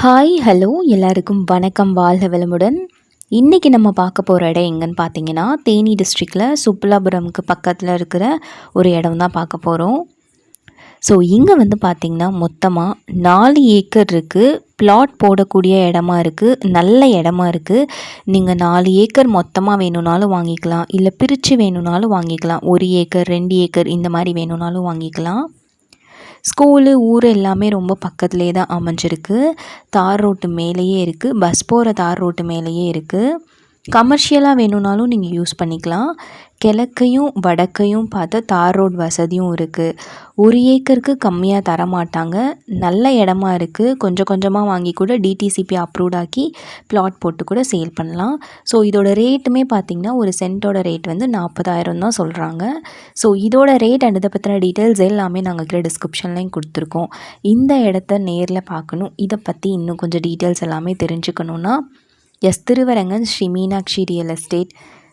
Hi hello எல்லாருக்கும் வணக்கம். வாழ்க வளமுடன். இன்றைக்கி நம்ம பார்க்க போகிற இடம் எங்கன்னு பார்த்தீங்கன்னா தேனி டிஸ்ட்ரிக்டில் சுப்புலாபுரம்க்கு பக்கத்தில் இருக்கிற ஒரு இடம் தான் பார்க்க போகிறோம் ஸோ இங்கே வந்து பார்த்திங்கன்னா மொத்தமாக நாலு ஏக்கர் இருக்குது பிளாட் போடக்கூடிய இடமா இருக்குது நல்ல இடமா இருக்குது நீங்கள் நாலு ஏக்கர் மொத்தமாக வேணும்னாலும் வாங்கிக்கலாம். இல்லை பிரித்து வேணும்னாலும் வாங்கிக்கலாம். ஒரு ஏக்கர் ரெண்டு ஏக்கர் இந்த மாதிரி வேணும்னாலும் வாங்கிக்கலாம். ஸ்கூலு ஊர் எல்லாமே ரொம்ப பக்கத்துலேயே தான் அமைஞ்சிருக்கு. தார் ரோட்டு மேலேயே இருக்குது பஸ் போகிற தார் ரோட்டு மேலேயே இருக்குது கமர்ஷியலாக வேணும்னாலும் நீங்கள் யூஸ் பண்ணிக்கலாம். கிழக்கையும் வடக்கையும் பார்த்து தார் ரோட் வசதியும் இருக்குது ஒரு ஏக்கருக்கு கம்மியாக தர மாட்டாங்க நல்ல இடமா இருக்குது கொஞ்சம் கொஞ்சமாக வாங்கி கூட டிடிசிபி அப்ரூவ்ட் ஆக்கி பிளாட் போட்டு கூட சேல் பண்ணலாம். ஸோ இதோட ரேட்டுமே பார்த்திங்கன்னா ஒரு சென்ட்டோட ரேட் வந்து நாற்பதாயிரம் தான் சொல்கிறாங்க ஸோ இதோட ரேட் அண்ட் இதை பற்றின டீட்டெயில்ஸ் எல்லாமே நாங்கள் கீழே டிஸ்கிரிப்ஷன்லேயும் கொடுத்துருக்கோம். இந்த இடத்த நேரில் பார்க்கணும். இதை பற்றி இன்னும் கொஞ்சம் டீட்டெயில்ஸ் எல்லாமே தெரிஞ்சுக்கணுன்னா S Thiruvarangan Sri Meenakshi real estate